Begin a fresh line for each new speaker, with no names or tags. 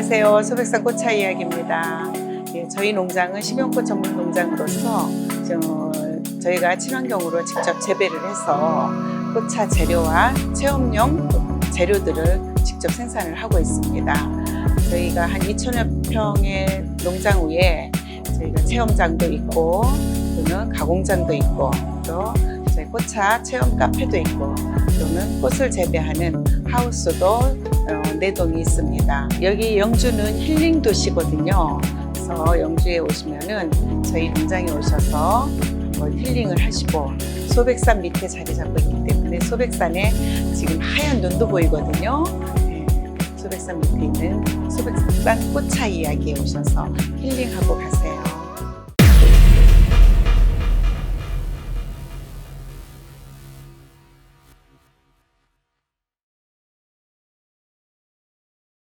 안녕하세요. 소백산 꽃차 이야기입니다. 예, 저희 농장은 식용꽃 전문 농장으로서 저, 저희가 친환경으로 직접 재배를 해서 꽃차 재료와 체험용 재료들을 직접 생산을 하고 있습니다. 저희가 한 2천여 평의 농장 위에 저희가 체험장도 있고 또는 가공장도 있고 또 저희 꽃차 체험 카페도 있고 또는 꽃을 재배하는 하우스도 어, 네 동이 있습니다. 여기 영주는 힐링 도시거든요. 그래서 영주에 오시면은 저희 농장에 오셔서 힐링을 하시고 소백산 밑에 자리 잡고 있기 때문에 소백산에 지금 하얀 눈도 보이거든요. 네, 소백산 밑에 있는 소백산 꽃차 이야기에 오셔서 힐링하고 가세요.